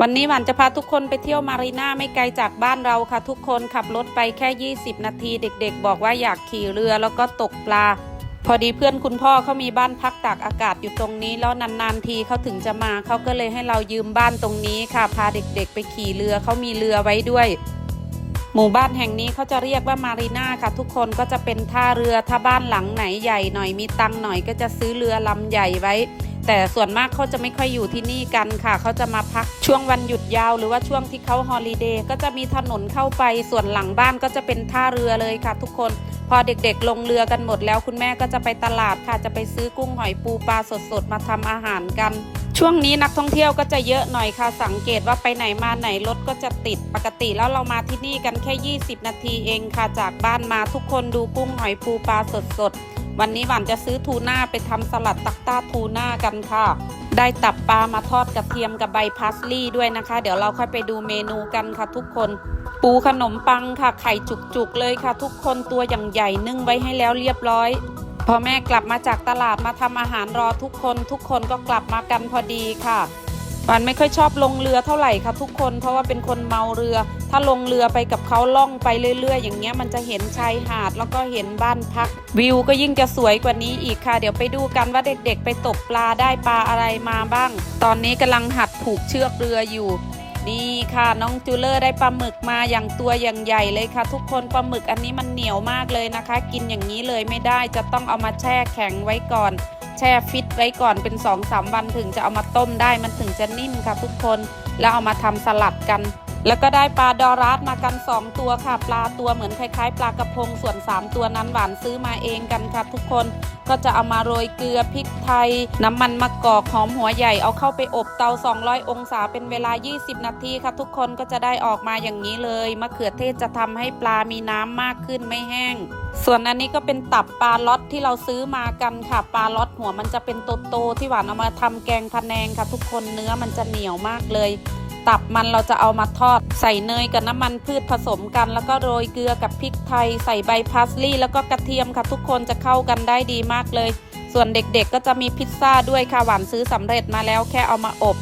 วันนี้หวานจะพาทุกคนไปเที่ยวมารีนาไม่ไกลจากบ้านเราค่ะ ทุกคนขับรถไปแค่ 20 นาทีเด็กๆ บอกว่าอยากขี่เรือแล้วก็ตกปลา พอดีเพื่อนคุณพ่อเขามีบ้านพักตากอากาศอยู่ตรงนี้ แล้วนานๆทีเขาถึงจะมาเขาก็เลยให้เรายืมบ้านตรงนี้ค่ะ พาเด็กๆ ไปขี่เรือเขามีเรือไว้ด้วย หมู่บ้านแห่งนี้เขาจะเรียกว่ามารีนาค่ะ ทุกคนก็จะเป็นท่าเรือถ้าบ้านหลังไหนใหญ่หน่อยมีตังหน่อยก็จะซื้อเรือลำใหญ่ไว้ แต่ส่วนมากเขาจะไม่ค่อยอยู่ที่นี่กันค่ะ เขาจะมาพักช่วงวันหยุดยาว หรือว่าช่วงที่เขาฮอลิเดย์ก็จะมีถนนเข้าไปส่วนหลังบ้านก็จะเป็นท่าเรือเลยค่ะ ทุกคนพอเด็กๆ ลงเรือกันหมดแล้วคุณแม่ก็จะไปตลาดค่ะจะไปซื้อกุ้งหอยปูปลาสดๆ มาทำอาหารกัน ช่วงนี้นักท่องเที่ยวก็จะเยอะหน่อยค่ะ สังเกตว่าไปไหนมาไหนรถก็จะติดปกติแล้วเรามาที่นี่กันแค่ 20 นาทีเองค่ะจากบ้านมาทุกคนดูกุ้งหอยปูปลาสดๆ วันนี้หวานจะซื้อทูน่าไปทำสลัดตักต้าทูน่ากันค่ะ ได้ตับปลามาทอดกระเทียมกับใบพาสลีย์ด้วยนะคะ เดี๋ยวเราค่อยไปดูเมนูกันค่ะทุกคน ปูขนมปังค่ะไข่จุกๆเลยค่ะ ทุกคนตัวอย่างใหญ่นึ่งไว้ให้แล้วเรียบร้อยพอแม่กลับมาจากตลาดมาทำอาหารรอทุกคน ทุกคนก็กลับมากันพอดีค่ะ วันไม่ค่อยชอบลงเรือเท่าไหร่ค่ะทุกคนเพราะว่าเป็นคนเมาเรือ ถ้าลงเรือไปกับเขาล่องไปเรื่อย ๆ อย่างเงี้ยมันจะเห็นชายหาดแล้วก็เห็นบ้านพัก วิวก็ยิ่งจะสวยกว่านี้อีกค่ะ เดี๋ยวไปดูกันว่าเด็กๆ ไปตกปลาได้ปลาอะไรมาบ้าง ตอนนี้กำลังหัดผูกเชือกเรืออยู่ นี่ค่ะน้องจูเลอร์ได้ปลาหมึกมาอย่างตัวอย่างใหญ่เลยค่ะ ทุกคนปลาหมึกอันนี้มันเหนียวมากเลยนะคะ กินอย่างนี้เลยไม่ได้จะต้องเอามาแช่แข็งไว้ก่อน แช่ฟิตไว้ก่อนเป็น2อสวันถึงจะเอามาต้มได้มันถึงจะนิ่มค่ะทุกคนแล้วเอามาทำสลัดกัน แล้วก็ได้ปลาดอรัสมากัน 2 ตัวค่ะ ปลาตัวเหมือนคล้ายๆ ปลากระพงส่วน 3 ตัวนั้นหวานซื้อมาเองกันค่ะทุกคนก็จะเอามาโรยเกลือพริกไทย น้ำมันมะกอกหอมหัวใหญ่เอาเข้าไปอบเตา 200 องศาเป็นเวลา 20 นาทีค่ะ ทุกคนก็จะได้ออกมาอย่างนี้เลยมะเขือเทศจะทำให้ปลามีน้ำมากขึ้นไม่แห้ง ส่วนอันนี้ก็เป็นตับปลาล็อตที่เราซื้อมากันค่ะ ปลาล็อตหัวมันจะเป็นโตๆที่หวานเอามาทำแกงพะแนงค่ะ ทุกคนเนื้อมันจะเหนียวมากเลย ตับมันเราจะเอามาทอด ใส่เนยกับน้ำมันพืชผสมกัน แล้วก็โรยเกลือกับพริกไทย ใส่ใบพาสลี่ แล้วก็กระเทียมค่ะทุกคนจะเข้ากันได้ดีมากเลย ส่วนเด็กๆก็จะมีพิซซ่าด้วยค่ะหวานซื้อสำเร็จมาแล้วแค่เอามาอบ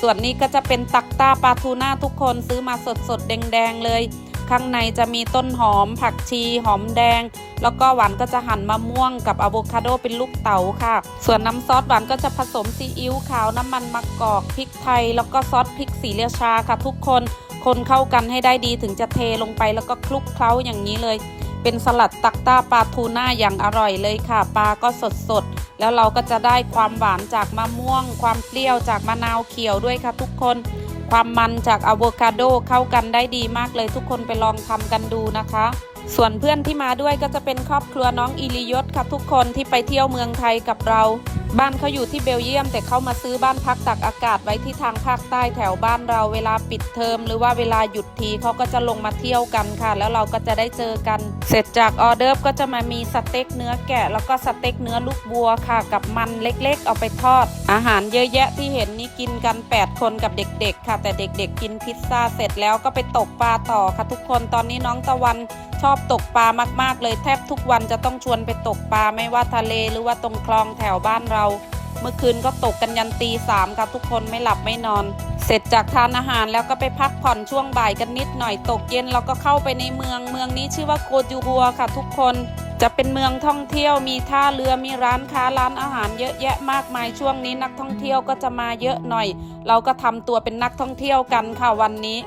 ส่วนนี้ก็จะเป็นตักต้าปลาทูน่าทุกคนซื้อมาสดๆแดงๆเลย ข้างในจะมีต้นหอม ผักชี หอมแดง แล้วก็หวานก็จะหั่นมะม่วงกับอะโวคาโดเป็นลูกเต๋าค่ะ ส่วนน้ำซอสหวานก็จะผสมซีอิ๊วขาวน้ำมันมะกอกพริกไทย แล้วก็ซอสพริกสีเลียชาค่ะทุกคน คนเข้ากันให้ได้ดีถึงจะเทลงไปแล้วก็คลุกเคล้าอย่างนี้เลย เป็นสลัดตักต้าปลาทูน่าอย่างอร่อยเลยค่ะ ปลาก็สดสดๆแล้วเราก็จะได้ความหวานจากมะม่วง ความเปรี้ยวจากมะนาวเขียวด้วยค่ะทุกคน ความมันจากอะโวคาโดเข้ากันได้ดีมากเลยทุกคนไปลองทำกันดูนะคะ ส่วนเพื่อนที่มาด้วยก็จะเป็นครอบครัวน้องอิริยศค่ะทุกคนที่ไปเที่ยวเมืองไทยกับเรา บ้านเขาอยู่ที่เบลเยียม แต่เขามาซื้อบ้านพักตักอากาศไว้ที่ทางภาคใต้แถวบ้านเราเวลาปิดเทอมหรือว่าเวลาหยุดทีเขาก็จะลงมาเที่ยวกันค่ะ แล้วเราก็จะได้เจอกัน เสร็จจากออเดิร์ฟก็จะมามีสเต็กเนื้อแกะ แล้วก็สเต็กเนื้อลูกวัวค่ะ กับมันเล็กๆ เอาไปทอด อาหารเยอะแยะที่เห็นนี่กินกัน 8 คนกับเด็กๆ ค่ะ แต่เด็ก ๆ กินพิซซ่าเสร็จแล้วก็ไปตกปลาต่อค่ะทุกคนตอนนี้น้องตะวันชอบตกปลามากๆเลยแทบทุกวันจะต้องชวนไปตกปลาไม่ว่าทะเลหรือว่าตรงคลองแถวบ้านเรา เมื่อคืนก็ตกกันยันตีสามค่ะทุกคนไม่หลับไม่นอน เสร็จจากทานอาหารแล้วก็ไปพักผ่อนช่วงบ่ายกันนิดหน่อยตกเย็นเราก็เข้าไปในเมืองเมืองนี้ชื่อว่าโกจูบัวค่ะทุกคนจะเป็นเมืองท่องเที่ยวมีท่าเรือมีร้านค้าร้านอาหารเยอะแยะมากมายช่วงนี้นักท่องเที่ยวก็จะมาเยอะหน่อย เราก็ทำตัวเป็นนักท่องเที่ยวกันค่ะวันนี้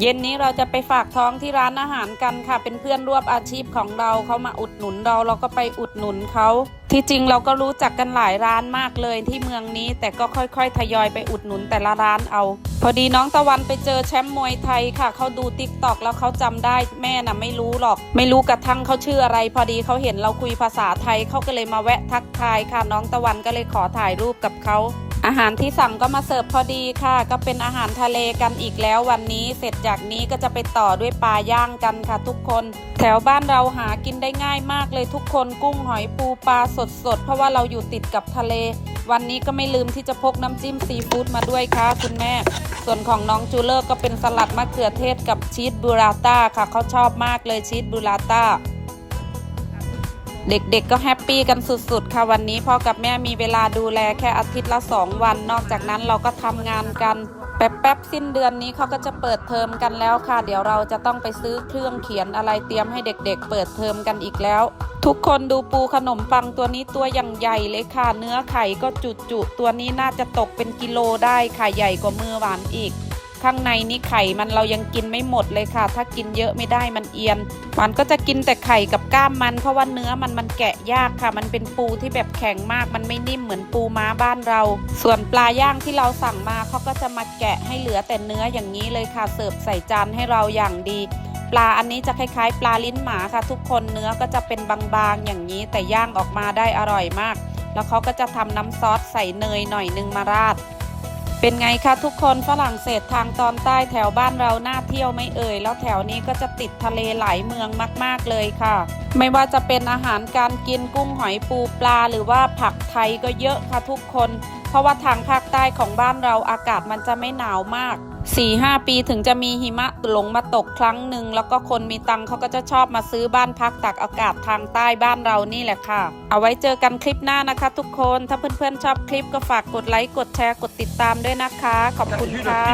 เย็นนี้เราจะไปฝากท้องที่ร้านอาหารกันค่ะ เป็นเพื่อนร่วมอาชีพของเราเขามาอุดหนุนเราเราก็ไปอุดหนุนเขาที่จริงเราก็รู้จักกันหลายร้านมากเลยที่เมืองนี้ แต่ก็ค่อยๆ ทยอยไปอุดหนุนแต่ละร้านเอา พอดีน้องตะวันไปเจอแชมป์มวยไทยค่ะเขาดูติ๊กตอกแล้วเขาจำได้แม่น่ะไม่รู้หรอก ไม่รู้กระทั่งเขาชื่ออะไร พอดีเขาเห็นเราคุยภาษาไทยเขาก็เลยมาแวะทักทายค่ะ น้องตะวันก็เลยขอถ่ายรูปกับเขา อาหารที่สั่งก็มาเสิร์ฟพอดีค่ะ ก็เป็นอาหารทะเลกันอีกแล้ววันนี้เสร็จจากนี้ก็จะไปต่อด้วยปลาย่างกันค่ะทุกคน แถวบ้านเราหากินได้ง่ายมากเลยทุกคนกุ้งหอยปูปลาสดๆ เพราะว่าเราอยู่ติดกับทะเล วันนี้ก็ไม่ลืมที่จะพกน้ำจิ้มซีฟู้ดมาด้วยค่ะคุณแม่ ส่วนของน้องจูเลอร์ก็เป็นสลัดมะเขือเทศกับชีสบูราต้าค่ะเขาชอบมากเลยชีสบูราต้า เด็กๆก็แฮปปี้กันสุดๆ ค่ะวันนี้พ่อกับแม่มีเวลาดูแลแค่อาทิตย์ละ 2 วัน นอกจากนั้นเราก็ทำงานกันแป๊บๆสิ้นเดือนนี้เขาก็จะเปิดเทอมกันแล้วค่ะ เดี๋ยวเราจะต้องไปซื้อเครื่องเขียนอะไรเตรียมให้เด็กๆ เปิดเทอมกันอีกแล้ว ทุกคนดูปูขนมปังตัวนี้ตัวอย่างใหญ่เลยค่ะ เนื้อไข่ก็จุๆตัวนี้น่าจะตกเป็นกิโลได้ค่ะใหญ่กว่ามือหวานอีก ข้างในนี่ไข่มันเรายังกินไม่หมดเลยค่ะ ถ้ากินเยอะไม่ได้มันเอียนหวานก็จะกินแต่ไข่กับก้ามมัน เพราะว่าเนื้อมันมันแกะยากค่ะ มันเป็นปูที่แบบแข็งมาก มันไม่นิ่มเหมือนปูม้าบ้านเรา ส่วนปลาย่างที่เราสั่งมาเขาก็จะมาแกะให้เหลือแต่เนื้ออย่างนี้เลยค่ะ เสิร์ฟใส่จานให้เราอย่างดีปลาอันนี้จะคล้ายๆ ปลาลิ้นหมาค่ะ ทุกคนเนื้อก็จะเป็นบางๆอย่างนี้แต่ย่างออกมาได้อร่อยมาก แล้วเขาก็จะทำน้ำซอสใส่เนยหน่อยนึงมาราด เป็นไงคะทุกคนฝรั่งเศสทางตอนใต้แถวบ้านเราน่าเที่ยวไม่เอ่ย แล้วแถวนี้ก็จะติดทะเลหลายเมืองมาก ๆ เลยค่ะ ไม่ว่าจะเป็นอาหารการกินกุ้งหอยปูปลาหรือว่าผักไทยก็เยอะค่ะทุกคน เพราะว่าทางภาคใต้ของบ้านเราอากาศมันจะไม่หนาวมาก สี่ห้าปีถึงจะมีหิมะหลงมาตกครั้งหนึ่งแล้วก็คนมีตังเขาก็จะชอบมาซื้อบ้านพักตากอากาศทางใต้บ้านเรานี่แหละค่ะ เอาไว้เจอกันคลิปหน้านะคะ ทุกคนถ้าเพื่อนๆชอบคลิปก็ฝากกดไลค์กดแชร์กดติดตามด้วยนะคะ ขอบคุณค่ะ